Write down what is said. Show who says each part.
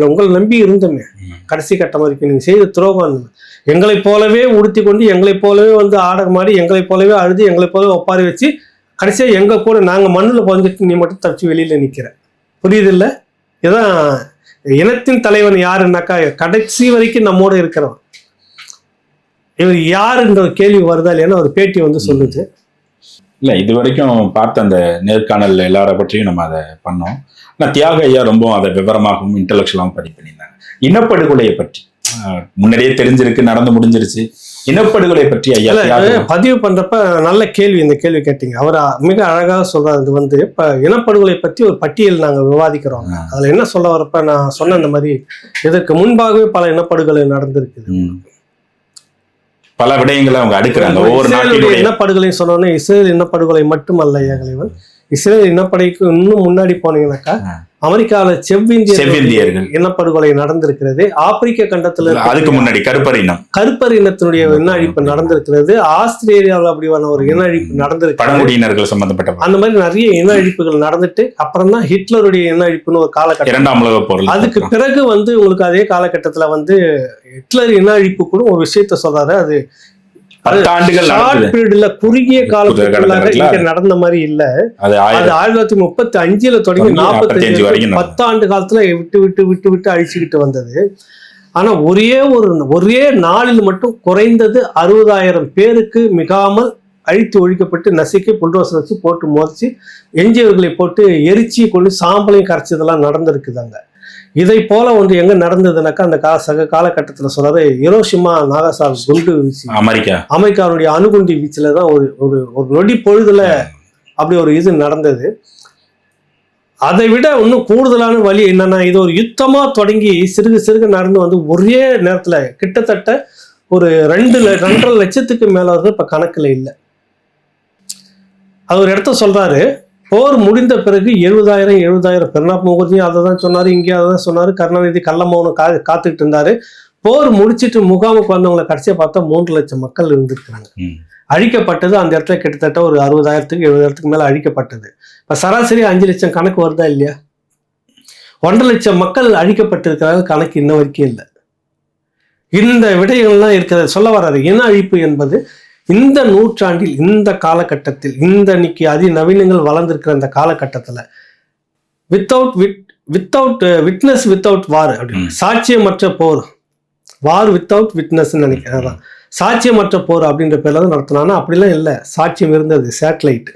Speaker 1: இருக்கிற உங்களை நம்பி இருந்தோமே. கடைசி கட்டம் வரைக்கும் நீங்க செய்த துரோகம். எங்களைப் போலவே உடுத்தி கொண்டு எங்களைப் போலவே வந்து ஆடகமாடி எங்களைப் போலவே அழுது எங்களைப் போலவே ஒப்பாரி வச்சு கடைசியா எங்க கூட நாங்க மண்ணுல புதைஞ்சிட்டு நீ மட்டும் தப்பிச்சு வெளியில நிக்கிற. புரியுது இல்ல இதான் இனத்தின் தலைவன் யாருன்னாக்கா கடைசி வரைக்கும் நம்மோட இருக்கிறவன். இவர் யாருன்ற கேள்வி வருதா இல்லையான்னு ஒரு பேட்டி வந்து சொல்லுது.
Speaker 2: இல்ல இது வரைக்கும் பார்த்த அந்த நேர்காணல் எல்லார பற்றியும் நம்ம அதை பண்ணோம். ஆனால் தியாக ஐயா ரொம்ப அதை விவரமாகவும் இன்டலெக்சுவலாகவும் படி பண்ணியிருந்தாங்க இனப்படுகொலையை பற்றி. முன்னாடியே தெரிஞ்சிருக்கு நடந்து முடிஞ்சிருச்சு. இனப்படுகொலை பற்றி ஐயா
Speaker 1: பதிவு பண்றப்ப நல்ல கேள்வி இந்த கேள்வி கேட்டீங்க. அவர் மிக அழகாக சொல்றாரு. இது வந்து இப்ப இனப்படுகொலை பத்தி ஒரு பட்டியல் நாங்க விவாதிக்கிறோம். அதுல என்ன சொல்ல வரப்ப நான் சொன்ன இந்த மாதிரி இதற்கு முன்பாகவே பல இனப்படுகொலை நடந்திருக்குது.
Speaker 2: பல விடயங்களை அவங்க அடுக்குறாங்க ஒவ்வொரு நாட்டினுடைய
Speaker 1: இனப்படுகொலை சொன்னோன்னே இஸ்ரேல் இனப்படுகொலை மட்டுமல்ல ஏகலைவன் இஸ்ரேல் இனப்படைக்கு இன்னும் முன்னாடி போனீங்கன்னாக்கா. அமெரிக்காவில செவ்விந்திய
Speaker 2: செவ்விந்தியர்கள்.
Speaker 1: இனப்படுகொலை நடந்திருக்கிறது. ஆப்பிரிக்க கண்டத்துல
Speaker 2: அதுக்கு முன்னாடி கருப்பர் இனம்.
Speaker 1: கருப்பர் இனத்தினுடைய இன அழிப்பு நடந்திருக்கிறது. ஆஸ்திரேலியாவில் அப்படியான ஒரு இன அழிப்பு நடந்திருக்கு
Speaker 2: பழங்குடியினர்கள் சம்பந்தப்பட்ட
Speaker 1: அந்த மாதிரி நிறைய இன அழிப்புகள் நடந்துட்டு அப்புறம் தான் ஹிட்லருடைய இன அழிப்புன்னு ஒரு காலகட்டம்.
Speaker 2: இரண்டாம் உலக போர்.
Speaker 1: அதுக்கு பிறகு வந்து உங்களுக்கு அதே காலகட்டத்துல வந்து ஹிட்லர் இன அழிப்பு கூட ஒரு விஷயத்த சொல்றாரு. அது குறுகிய காலத்துக்குள்ளாக நடந்த மாதிரி இல்ல.
Speaker 2: அது
Speaker 1: ஆயிரத்தி தொள்ளாயிரத்தி முப்பத்தி அஞ்சுல தொடங்கி நாற்பத்தஞ்சு
Speaker 2: 45 வரைக்கும்.
Speaker 1: பத்தாண்டு காலத்துல விட்டு விட்டு விட்டு விட்டு அழிச்சுக்கிட்டு வந்தது. ஆனா ஒரே ஒரு ஒரே நாளில் மட்டும் குறைந்தது அறுபதாயிரம் பேருக்கு மிகாமல் அழித்து ஒழிக்கப்பட்டு நசுக்கி புல்டோசர் வச்சு போட்டு மோதிச்சு எஞ்சியவர்களை போட்டு எரிச்சி கொண்டு சாம்பலையும் கரைச்சதெல்லாம் நடந்திருக்குதாங்க. இதை போல ஒன்று எங்க நடந்ததுனாக்கா அந்த கா சக காலகட்டத்தில் சொல்றாரு ஹிரோஷிமா நாகாசாவி குண்டு வீச்சு.
Speaker 2: அமெரிக்கா.
Speaker 1: அமெரிக்காவுடைய அணுகுண்டு வீச்சுல தான் ஒரு ஒரு ஒரு நொடி பொழுதுல அப்படி ஒரு இது நடந்தது. அதை விட இன்னும் கூடுதலான வழி என்னன்னா இது ஒரு யுத்தமா தொடங்கி சிறுக சிறுக நடந்து வந்து ஒரே நேரத்துல கிட்டத்தட்ட ஒரு ரெண்டு ரெண்டரை லட்சத்துக்கு மேல வந்து இப்ப கணக்குல இல்லை. அது ஒரு இடத்த சொல்றாரு. போர் முடிந்த பிறகு எழுபதாயிரம் எழுபதாயிரம் பிரணாப் முகர்ஜியும் அதை தான் சொன்னாரு இங்கே அதை தான் சொன்னாரு கருணாநிதி கள்ளமௌனம் கா காத்துக்கிட்டு இருந்தாரு. போர் முடிச்சிட்டு முகாமுக்கு வந்தவங்களை கடைசியா பார்த்தா மூன்று லட்சம் மக்கள் இருந்திருக்கிறாங்க. அழிக்கப்பட்டது அந்த இடத்துல கிட்டத்தட்ட ஒரு அறுபதாயிரத்துக்கு எழுபதாயிரத்துக்கு மேல அழிக்கப்பட்டது. இப்ப சராசரி அஞ்சு லட்சம் கணக்கு வருதா இல்லையா? ஒன்றரை லட்சம் மக்கள் அழிக்கப்பட்டிருக்கிறாங்க கணக்கு இன்ன வரைக்கும் இல்லை. இந்த விடயங்கள்லாம் இருக்கிறத சொல்ல வர்றாரு இன அழிப்பு என்பது இந்த நூற்றாண்டில் இந்த காலகட்டத்தில் இந்த இன்னைக்கு அதிநவீனங்கள் வளர்ந்திருக்கிற இந்த காலகட்டத்துல without with without witness without war அப்படின்னு. சாட்சியமற்ற போர். வார் வித்தவுட் விட்னஸ் நினைக்கிறேன். சாட்சியமற்ற போர் அப்படின்ற பேர்ல தான் நடத்தினானா? அப்படிலாம் இல்லை. சாட்சியம் இருந்தது சேட்டலைட்